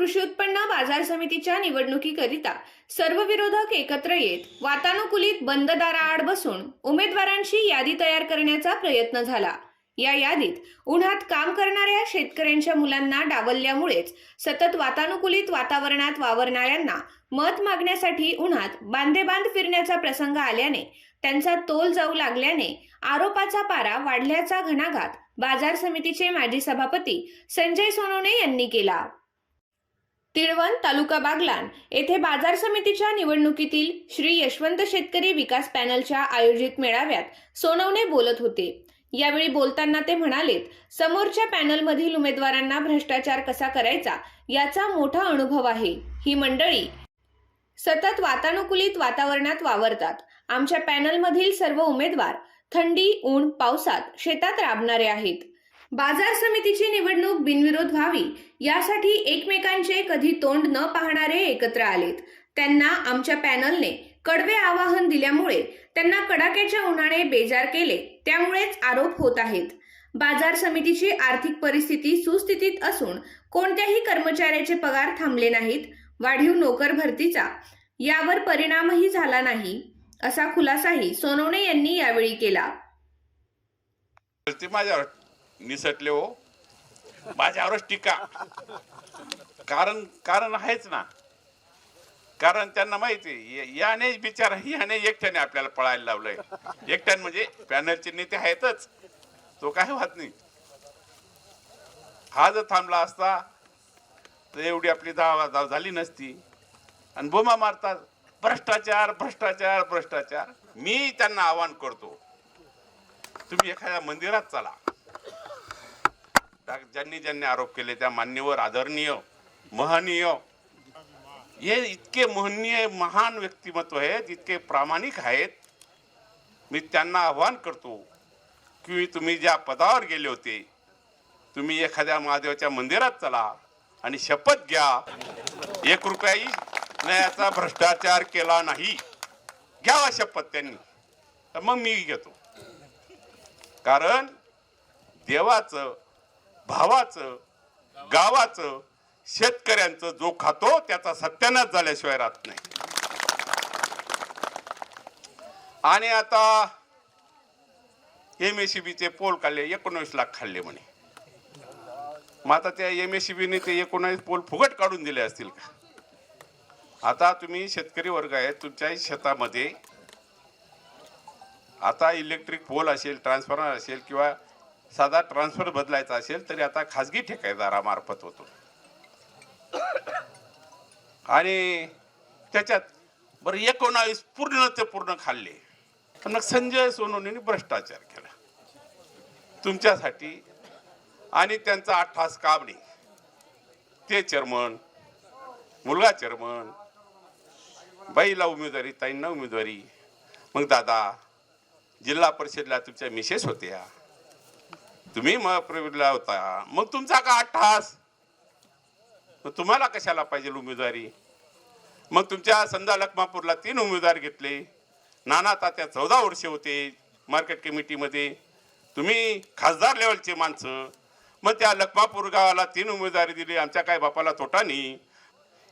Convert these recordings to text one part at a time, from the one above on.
कृषी उत्पन्न बाजार समितीच्या निवडणुकीकरिता सर्व विरोधक एकत्र येत वातानुकूलित बंद दाराआड बसून उमेदवारांची यादी तयार करण्याचा प्रयत्न झाला. या यादीत उन्हात काम करणाऱ्या शेतकऱ्यांच्या मुलांना डावलल्यामुळेच सतत वातानुकूलित वातावरणात वावरणाऱ्यांना मत मागण्यासाठी उन्हात बांधेबांध फिरण्याचा प्रसंग आल्याने त्यांचा तोल जाऊ लागल्याने आरोपाचा पारा वाढल्याचा घणाघात बाजार समितीचे माजी सभापती संजय सोनवणे यांनी केला. तिळवण तालुका बागलान येथे बाजार समितीच्या निवडणुकीतील श्री यशवंत शेतकरी विकास पॅनलच्या आयोजित मेळाव्यात सोनवणे बोलत होते. यावेळी बोलताना ते म्हणालेत समोरच्या पॅनलमधील उमेदवारांना भ्रष्टाचार कसा करायचा याचा मोठा अनुभव आहे. ही मंडळी सतत वातानुकूलित वातावरणात वावरतात. आमच्या पॅनलमधील सर्व उमेदवार थंडी ऊन पावसात शेतात राबणारे आहेत. बाजार समितीची निवडणूक बिनविरोध व्हावी यासाठी एकमेकांचे कधी तोंड न पाहणारे एकत्र आलेत. त्यांना आमच्या पॅनलने कडवे आवाहन दिल्यामुळे त्यांना कडाक्याच्या उन्हाने बेजार केले त्यामुळेच आरोप होत आहेत. बाजार समितीची आर्थिक परिस्थिती सुस्थितीत असून कोणत्याही कर्मचाऱ्याचे पगार थांबले नाहीत वाढीव नोकर भरतीचा यावर परिणामही झाला नाही असा खुलासाही सोनवणे यांनी यावेळी केला. निसटले हो. माझ्यावरच टीका. कारण कारण आहेच ना. कारण त्यांना माहिती आहे, याने बिचार याने एकट्याने आपल्याला पळायला लावलंय. एकट्याने म्हणजे पॅनलचे नेते आहेतच. तो काय वाद नाही. हा जर थांबला असता तर एवढी आपली धाव धाव झाली नसती. आणि बोमा मारतात भ्रष्टाचार भ्रष्टाचार भ्रष्टाचार. मी त्यांना आवाहन करतो तुम्ही एखाद्या मंदिरात चला. त्या- ज्यांनी ज्यांनी आरोप केले त्या मान्यवर आदरणीय महनीय. हे इतके महनीय महान व्यक्तिमत्व आहेत इतके प्रामाणिक आहेत. मी त्यांना आव्हान करतो की तुम्ही ज्या पदावर गेले होते तुम्ही एखाद्या महादेवाच्या मंदिरात चला आणि शपथ घ्या. एक रुपयाही याचा भ्रष्टाचार केला नाही. घ्यावा शपथ त्यांनी. तर मग मी घेतो. कारण देवाचं भावाचं गावाचं शेतकऱ्यांचं जो खातो त्याचा सत्यानाश झाल्याशिवाय राहत नाही. आणि आता एम एस चे पोल काढले एकोणवीस लाख खाल्ले म्हणे. मग आता त्या एम एस ते एकोणावीस पोल फुकट काढून दिले असतील का? आता तुम्ही शेतकरी वर्ग आहे तुमच्याही शेतामध्ये आता इलेक्ट्रिक पोल असेल ट्रान्सफॉर्मर असेल किंवा साधा ट्रान्सफर बदलायचा असेल तरी आता खाजगी ठेकेदारामार्फत होतो. आणि त्याच्यात बरं एकोणावीस पूर्ण ते पूर्ण खाल्ले. पण मग संजय सोनवणे भ्रष्टाचार केला. तुमच्यासाठी आणि त्यांचा अठ्ठास काबणे ते चेअरमन मुलगा चेअरमन बाईला उमेदवारी ताईंना उमेदवारी. मग दादा जिल्हा परिषदला तुमच्या मिसेस होत्या. तुम्ही मग होता. मग तुमचा का अट्टहास? मग तुम्हाला कशाला पाहिजे उमेदवारी? मग तुमच्या संदा लखमापूरला तीन उमेदवार घेतले. नाना तात्या चौदा वर्षे होते मार्केट कमिटीमध्ये. तुम्ही खासदार लेवलचे माणसं. मग त्या लखमापूर गावाला तीन उमेदवारी दिली. आमच्या काय बापाला तोटा नाही.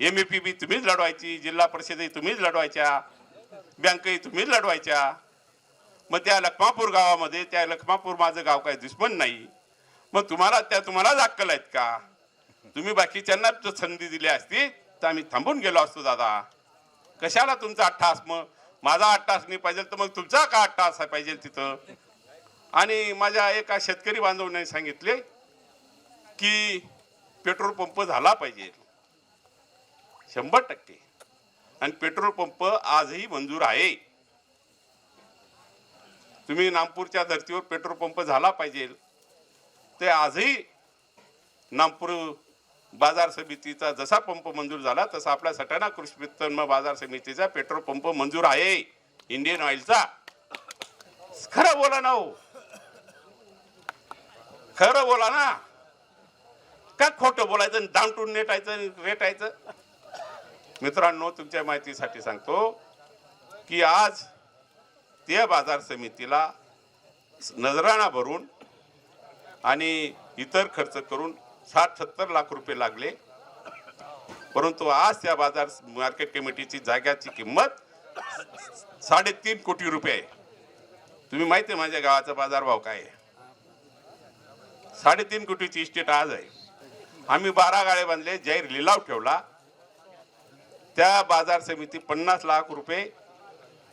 एम ए पी बी तुम्हीच लढवायची जिल्हा परिषदही तुम्हीच लढवायच्या बँकही तुम्हीच लढवायच्या. मग त्या लखमापूर गावामध्ये त्या लखमापूर माझं गाव काही दुश्मन नाही. मग तुम्हाला त्या तुम्हाला दाखल आहेत का? तुम्ही बाकीच्यांना जो संधी दिली असती तर आम्ही थांबून गेलो असतो दादा. कशाला तुमचा अठ्ठास मग माझा अठ्ठास नाही पाहिजे तर मग तुमचा का अठ्ठास पाहिजे तिथं? आणि माझ्या एका शेतकरी बांधवाने सांगितले की पेट्रोल पंप झाला पाहिजे. शंभर टक्के. आणि पेट्रोल पंप आजही मंजूर आहे. तुम्ही नागपूरच्या धर्तीवर पेट्रोल पंप झाला पाहिजे. ते आजही नागपूर बाजार समितीचा जसा पंप मंजूर झाला तसा आपल्या सटाणा कृषी उत्पन्न बाजार समितीचा पेट्रोल पंप मंजूर आहे. इंडियन ऑइलचा. खरं बोला ना हो. खरं बोला ना. का खोटं बोलायचं आणि दामटून नेटायचं रेटायचं? मित्रांनो तुमच्या माहितीसाठी सांगतो की आज त्या बाजार समितीला नजराणा भरून आणि इतर खर्च करून साठ सत्तर लाख रुपये लागले. परंतु आज त्या बाजार मार्केट कमिटीची जाग्याची किंमत साडेतीन कोटी रुपये आहे. तुम्ही माहिती आहे माझ्या गावाचा बाजारभाव काय आहे? साडेतीन कोटीची इस्टेट आज आहे. आम्ही बारा गाळे बांधले जाहीर लिलाव ठेवला. त्या बाजार समिती पन्नास लाख रुपये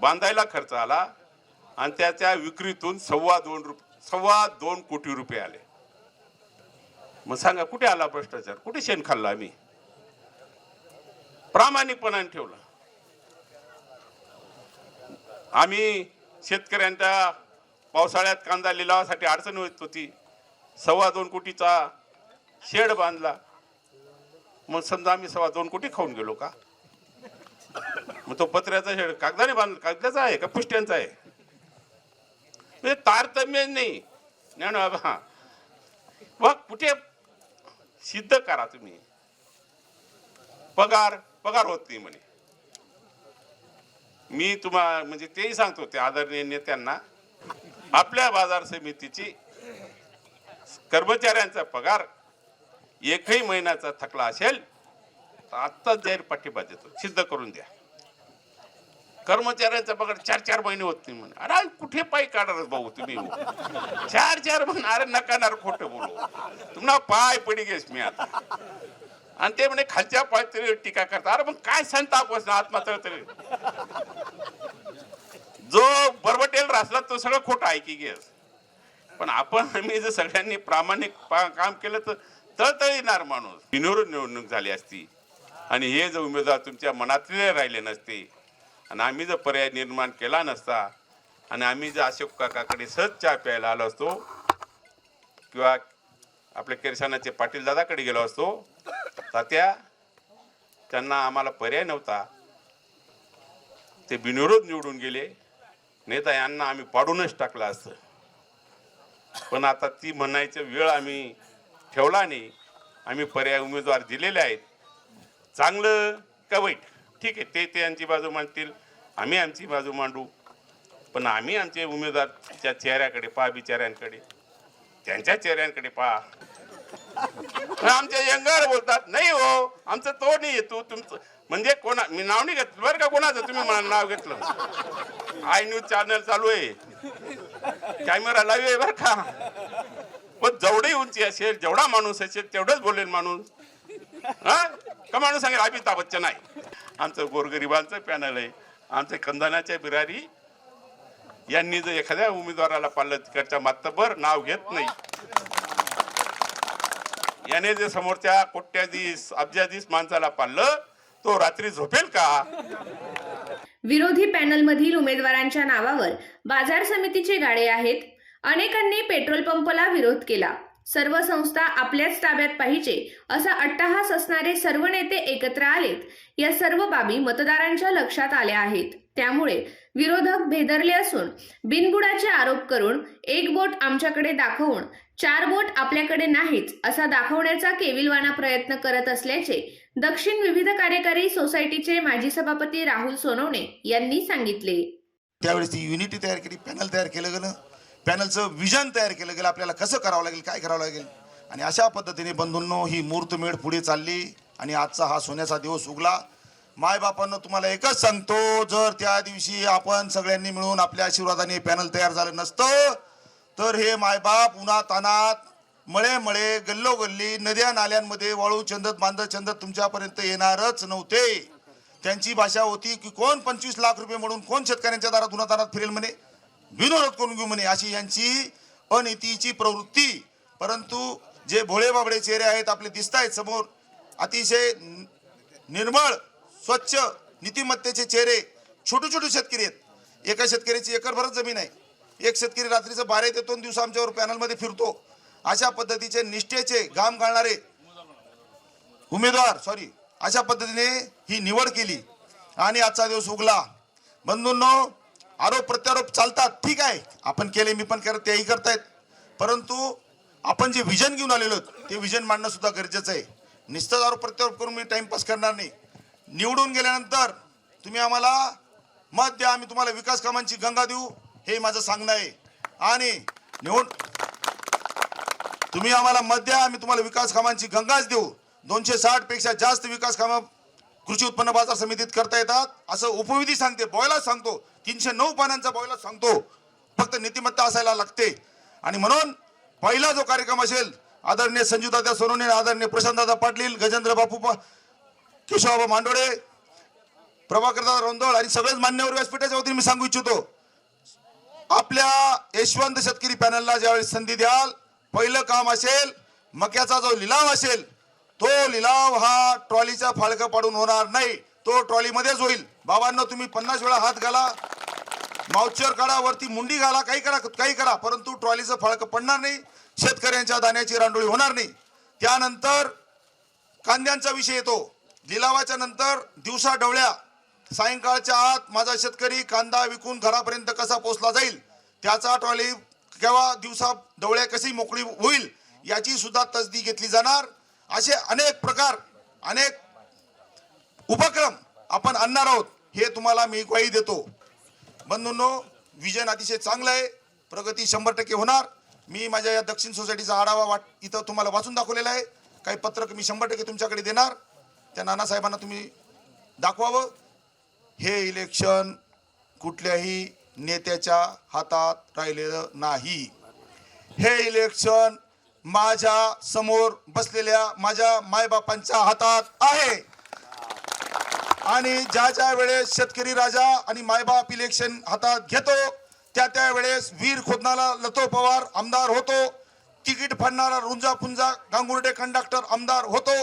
बांधायला खर्च आला. आणि त्याच्या विक्रीतून सव्वा दोन रुप सव्वा दोन कोटी रुपये आले. मग सांगा कुठे आला भ्रष्टाचार? कुठे शेण खाल्लं आम्ही? प्रामाणिकपणाने ठेवलं. आम्ही शेतकऱ्यांच्या पावसाळ्यात कांदा लिलावासाठी अडचण होत होती. सव्वा दोन कोटीचा शेड बांधला. मग समजा आम्ही सव्वा दोन कोटी खाऊन गेलो का? मग तो पत्र्याचा शेड कागदाने बांध कागदाचा आहे का? पुष्ट्यांचा आहे? म्हणजे तारतम्य नाही. ज्ञान हा. मग कुठे सिद्ध करा तुम्ही. पगार पगार होत नाही म्हणे. मी तुम्हा म्हणजे तेही सांगतो ते आदरणीय नेत्यांना आपल्या बाजार समितीची कर्मचाऱ्यांचा पगार एकही महिन्याचा थकला असेल तर आत्ताच जाहीर पाठिंबा देतो. सिद्ध करून द्या. कर्मचाऱ्यांचा पगार चार चार महिने होत नाही म्हणे. अरे कुठे पाय काढणार भाऊ तुम्ही? चार चार महिने अरे नकानार खोटं बोलू. तुम्हाला पाय पडी गेस मी आता. आणि ते म्हणे खालच्या पाय तरी टीका करता. अरे मग काय संताप आपण? आत्मा तरी. जो बरबटेल रासला तो सगळं खोटं ऐकी गेस. पण आपण आम्ही जर सगळ्यांनी प्रामाणिक काम केलं तर तळतळीणार माणूस. बिनविरोध निवडणूक झाली असती. आणि हे जर उमेदवार तुमच्या मनातले राहिले नसते आणि आम्ही जर पर्याय निर्माण केला नसता आणि आम्ही जर अशोक काकाकडे सहज चहा प्यायला आलो असतो किंवा आपल्या किरसानाचे पाटील दादाकडे गेलो असतो तात्या त्यांना आम्हाला पर्याय नव्हता. ते बिनविरोध निवडून गेले. नेता यांना आम्ही पाडूनच टाकलं असतं. पण आता ती म्हणायचं वेळ आम्ही ठेवला नाही. आम्ही पर्याय उमेदवार दिलेले आहेत. चांगलं का वाईट? ठीक आहे ते ते यांची बाजू मांडतील. आम्ही आमची बाजू मांडू. पण आम्ही आमचे उमेदवारच्या चेहऱ्याकडे पहा बिचाऱ्यांकडे. त्यांच्या चेहऱ्यांकडे पहा. आमच्या यंगार बोलतात नाही हो आमचं तो नाही येतो तुमचं म्हणजे कोणा मी नाव नाही घेतलं बरं का कोणाचं? तुम्ही नाव घेतलं. आय न्यूज चॅनल चालू आहे. कॅमेरा लाईव्ह आहे बरं का. पण जेवढी उंची असेल जेवढा माणूस असेल तेवढंच बोलेल माणूस. हा? का माणूस सांगेल अमिताभ बच्चन आहे. आमचं गोरगरिबांचं पॅनल आहे. आमचे खंदानाच्या बिरारी यांनी जर एखाद्या उमेदवाराला पाळलं तिकडच्या मातबर नाव घेत नाही. याने जे समोरच्या कोट्याधीश अब्जाधीश माणसाला पाळलं तो रात्री झोपेल का? विरोधी पॅनलमधील उमेदवारांच्या नावावर बाजार समितीचे गाडे आहेत. अनेकांनी पेट्रोल पंपला विरोध केला. सर्व संस्था आपल्याच ताब्यात पाहिजे असा अट्टाहास असणारे सर्व नेते एकत्र आलेत. या सर्व बाबी मतदारांच्या लक्षात आल्या आहेत. त्यामुळे विरोधक भेदरले असून बिनबुडाचे आरोप करून एक बोट आमच्याकडे दाखवून चार बोट आपल्याकडे नाहीच असा दाखवण्याचा केविलवाना प्रयत्न करत असल्याचे दक्षिण विविध कार्यकारी सोसायटीचे माजी सभापती राहुल सोनवणे यांनी सांगितले. त्यावेळेस युनिटी तयार केली पॅनल तयार केलं गेलं पॅनलचं विजन तयार केलं गेलं आपल्याला कसं करावं लागेल काय करावं लागेल? आणि अशा पद्धतीने बंधूंनो ही मूर्तमेढ पुढे चालली आणि आजचा हा सोन्याचा दिवस उगला. मायबापांनो तुम्हाला एकच सांगतो जर त्या दिवशी आपण सगळ्यांनी मिळून आपल्या आशीर्वादाने पॅनल तयार झालं नसतं तर हे मायबाप उन्हात तानात मळे मळे गल्लोगल्ली नद्या नाल्यांमध्ये वाळू चंदत बांधत चंदत तुमच्यापर्यंत येणारच नव्हते. त्यांची भाषा होती की कोण पंचवीस लाख रुपये म्हणून कोण शेतकऱ्यांच्या दारात उन्हातानात फिरेल म्हणे? विनोद करून घेऊ म्हणे अशी यांची अनितीची प्रवृत्ती. परंतु जे भोळे बाबडे चेहरे आहेत आपले दिसत आहेत समोर अतिशय निर्मळ स्वच्छ नीतिमत्तेचे चेहरे छोटे छोटे शेतकरी आहेत. एका शेतकऱ्याची एकरभरच जमीन आहे. एक शेतकरी रात्रीचं बारा ते दोन दिवस आमच्यावर पॅनलमध्ये फिरतो. अशा पद्धतीचे निष्ठेचे घाम घालणारे उमेदवार सॉरी अशा पद्धतीने ही निवड केली. आणि आजचा दिवस उगला. बंधूंनो आरोप प्रत्यारोप चालतात ठीक आहे. आपण केले मी पण करत तेही करतायत. परंतु आपण जे विजन घेऊन आलेलो ते विजन मांडणं सुद्धा गरजेचं आहे. नुसतंच आरोप प्रत्यारोप करून मी टाइमपास करणार नाही. निवडून गेल्यानंतर तुम्ही आम्हाला मत द्या आम्ही तुम्हाला विकास कामांची गंगा देऊ हे माझं सांगणं आहे. आणि निवड तुम्ही आम्हाला मत द्या आम्ही तुम्हाला विकास कामांची गंगाच देऊ. दोनशे साठपेक्षा जास्त विकास कामं कृषी उत्पन्न बाजार समितीत करता येतात. असं उपविधी सांगते बॉयलाच सांगतो. तीनशे नऊ पानांचा बॉयलाच सांगतो. फक्त नीतिमत्ता असायला लागते. आणि म्हणून पहिला जो कार्यक्रम असेल आदरणीय संजूदादा सोनवणे आदरणीय प्रशांतदादा पाटील गजेंद्र बापू केशवबाबा मांडोळे प्रभाकरदादा रोंदळ आणि सगळेच मान्यवर व्यासपीठाच्या वतीने मी सांगू इच्छितो. आपल्या यशवंत शेतकरी पॅनलला ज्यावेळेस संधी द्याल पहिलं काम असेल मक्याचा जो लिलाव असेल तो लिलाव हा ट्रॉलीचा फाळकं पाडून होणार नाही. तो ट्रॉलीमध्येच होईल. बाबांना तुम्ही पन्नास वेळा हात घाला. माउचर काढा वरती मुंडी घाला काही करा काही करा परंतु ट्रॉलीचं फाळकं पडणार नाही. शेतकऱ्यांच्या दाण्याची रांडोळी होणार नाही. त्यानंतर कांद्यांचा विषय येतो. लिलावाच्या नंतर दिवसा डवळ्या सायंकाळच्या आत माझा शेतकरी कांदा विकून घरापर्यंत कसा पोचला जाईल? त्याचा ट्रॉली केव्हा दिवसा डवळ्या कशी मोकळी होईल? याची सुद्धा तसदी घेतली जाणार. असे अनेक प्रकार अनेक उपक्रम आपण आणणार आहोत हे तुम्हाला मी ग्वाही देतो. बंधूंनो विजन अतिशय चांगलं आहे प्रगती शंभर टक्के होणार. मी माझ्या या दक्षिण सोसायटीचा आढावा वाट इथं तुम्हाला वाचून दाखवलेला आहे. काही पत्रक मी शंभर टक्के तुमच्याकडे देणार. त्या नानासाहेबांना तुम्ही दाखवावं. हे इलेक्शन कुठल्याही नेत्याच्या हातात राहिलेलं नाही. हे इलेक्शन माझ्यासमोर बसलेल्या माझ्या मायबापांच्या हातात आहे. आणि ज्या ज्या वेळेस शेतकरी राजा आणि मायबाप इलेक्शन हातात घेतो त्या त्या वेळेस वीर खोदणारा लतो पवार आमदार होतो. तिकीट फाडणारा रुंजा पुंजा गांगुर्डे कंडक्टर आमदार होतो.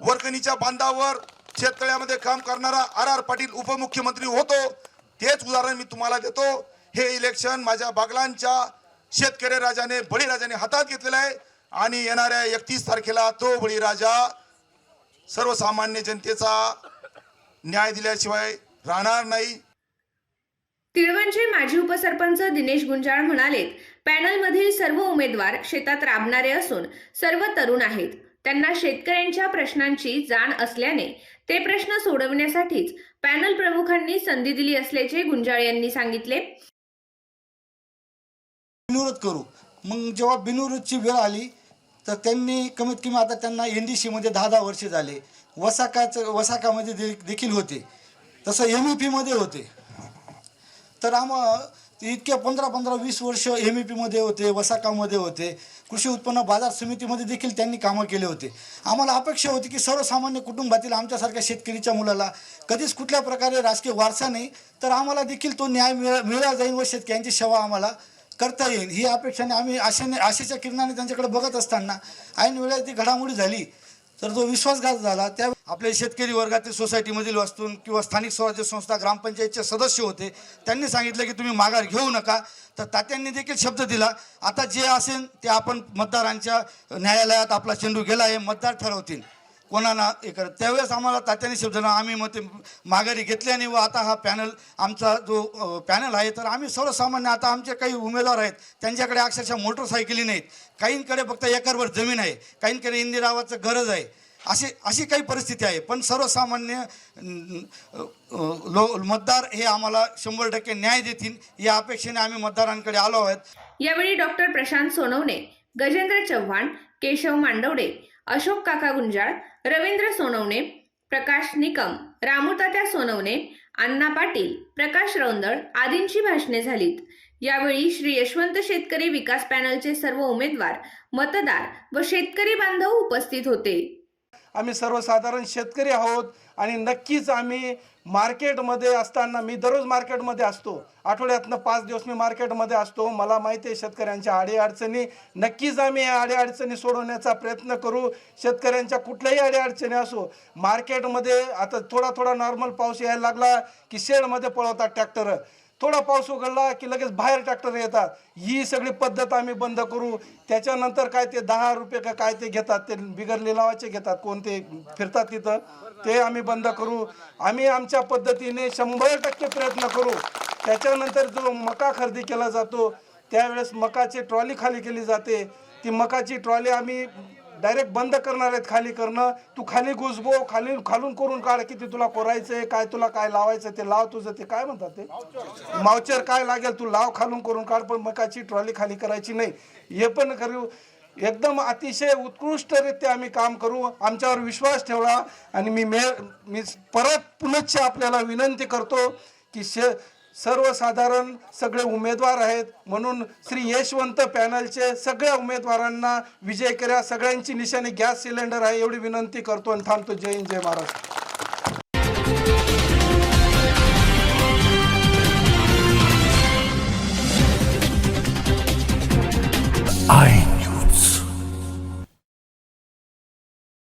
वर्गणीच्या बांधावर शेततळ्यामध्ये काम करणारा आर आर पाटील उपमुख्यमंत्री होतो. तेच उदाहरण मी तुम्हाला देतो. हे इलेक्शन माझ्या बागलांच्या शेतकरी राजाने बळीराजाने हातात घेतलेलं आहे. आणि येणाऱ्या एकतीस तारखेला तो बळीराजा सर्वसामान्य जनतेचा न्याय दिल्याशिवाय राहणार नाही. तिळवणचे माजी उपसरपंच दिनेश गुंजाळ म्हणाले पॅनलमधील सर्व उमेदवार शेतात राबणारे असून सर्व तरुण आहेत. त्यांना शेतकऱ्यांच्या प्रश्नांची जाण असल्याने ते प्रश्न सोडवण्यासाठीच पॅनल प्रमुखांनी संधी दिली असल्याचे गुंजाळ यांनी सांगितले. बिनविरोध करू. मग जेव्हा बिनविरोधची वेळ आली तर त्यांनी कमीत कमी आता त्यांना एन डी सीमध्ये दहा दहा वर्षे झाले. वसाकाचं वसाकामध्ये दे देखील होते. तसं एम ई पीमध्ये होते. तर आम्हा इतके पंधरा पंधरा वीस वर्ष एम ई पीमध्ये होते वसाकामध्ये होते. कृषी उत्पन्न बाजार समितीमध्ये देखील त्यांनी कामं केले होते. आम्हाला अपेक्षा होती की सर्वसामान्य कुटुंबातील आमच्यासारख्या शेतकरीच्या मुलाला कधीच कुठल्या प्रकारे राजकीय वारसा नाही तर आम्हाला देखील तो न्याय मिळा मिळाला जाईल व शेतकऱ्यांची सेवा आम्हाला करता येईल. ही अपेक्षाने आम्ही आशेने आशेच्या किरणाने त्यांच्याकडे बघत असताना ऐन वेळेला ती घडामोडी झाली. तर जो विश्वासघात झाला त्या आपल्या शेतकरी वर्गातील सोसायटीमधील वस्तून किंवा स्थानिक स्वराज्य संस्था ग्रामपंचायतचे सदस्य होते त्यांनी सांगितलं की तुम्ही माघार घेऊ नका. तर तात्यांनी देखील शब्द दिला. आता जे असेल ते आपण मतदारांच्या न्यायालयात आपला चेंडू गेला आहे मतदार ठरवतील. कोणाला हे करत? त्यावेळेस आम्हाला तात्याने शब्द आम्ही मग ते माघारी घेतल्याने व आता हा पॅनल आमचा जो पॅनल आहे तर आम्ही सर्वसामान्य आता आमचे काही उमेदवार आहेत त्यांच्याकडे अक्षरशः मोटरसायकली नाहीत. काहींकडे फक्त एकरभर जमीन आहे काहींकडे इंदिरावाचं गरज आहे अशी अशी काही परिस्थिती आहे. पण सर्वसामान्य लो मतदार हे आम्हाला शंभर टक्के न्याय देतील या अपेक्षेने आम्ही मतदारांकडे आलो आहोत. यावेळी डॉक्टर प्रशांत सोनवणे गजेंद्र चव्हाण केशव मांडवडे अशोक काका गुंजाळ रवींद्र सोनवणे प्रकाश निकम रामुतात्या सोनवणे अण्णा पाटील प्रकाश रौंदळ आदींची भाषणे झालीत. यावेळी श्री यशवंत शेतकरी विकास पॅनलचे सर्व उमेदवार मतदार व शेतकरी बांधव उपस्थित होते. आम्ही सर्वसाधारण शेतकरी आहोत आणि नक्कीच आम्ही मार्केटमध्ये असताना मी दररोज मार्केटमध्ये असतो. आठवड्यातनं पाच दिवस मी मार्केटमध्ये असतो. मला माहिती आहे शेतकऱ्यांच्या अडीअडचणी. नक्कीच आम्ही या अडीअडचणी सोडवण्याचा प्रयत्न करू. शेतकऱ्यांच्या कुठल्याही अडीअडचणी असो मार्केटमध्ये आता थोडा थोडा नॉर्मल पाऊस यायला लागला की शेडमध्ये पळवतात ट्रॅक्टर थोडा पाऊस उघडला की लगेच बाहेर ट्रॅक्टर येतात. ही सगळी पद्धत आम्ही बंद करू. त्याच्यानंतर काय ते दहा रुपये का काय ते घेतात ते बिगर लिलावाचे घेतात. कोणते फिरतात तिथं ते आम्ही बंद करू. आम्ही आमच्या पद्धतीने शंभर टक्के प्रयत्न करू. त्याच्यानंतर जो मका खरेदी केला जातो त्यावेळेस मकाची ट्रॉली खाली केली जाते. ती मकाची ट्रॉली आम्ही डायरेक्ट बंद करणार आहेत खाली करणं. तू खाली घुसबो खाली खालून करून काढ किती तुला कोरायचंय काय तुला काय लावायचं ते लाव तुझं ते काय म्हणतात ते? मावचर काय लागेल तू लाव खालून करून काढ पण मकाची ट्रॉली खाली करायची नाही. हे पण करू एकदम अतिशय उत्कृष्टरित्या आम्ही काम करू. आमच्यावर विश्वास ठेवला आणि मी मे मी परत पुनश्च आपल्याला विनंती करतो की शे सर्वसाधारण सगळे उमेदवार आहेत. म्हणून श्री यशवंत पॅनलचे सगळ्या उमेदवारांना विजय करा. सगळ्यांची निशाणी गॅस सिलेंडर आहे एवढी विनंती करतो आणि थांबतो. जय हिंद जय महाराष्ट्र.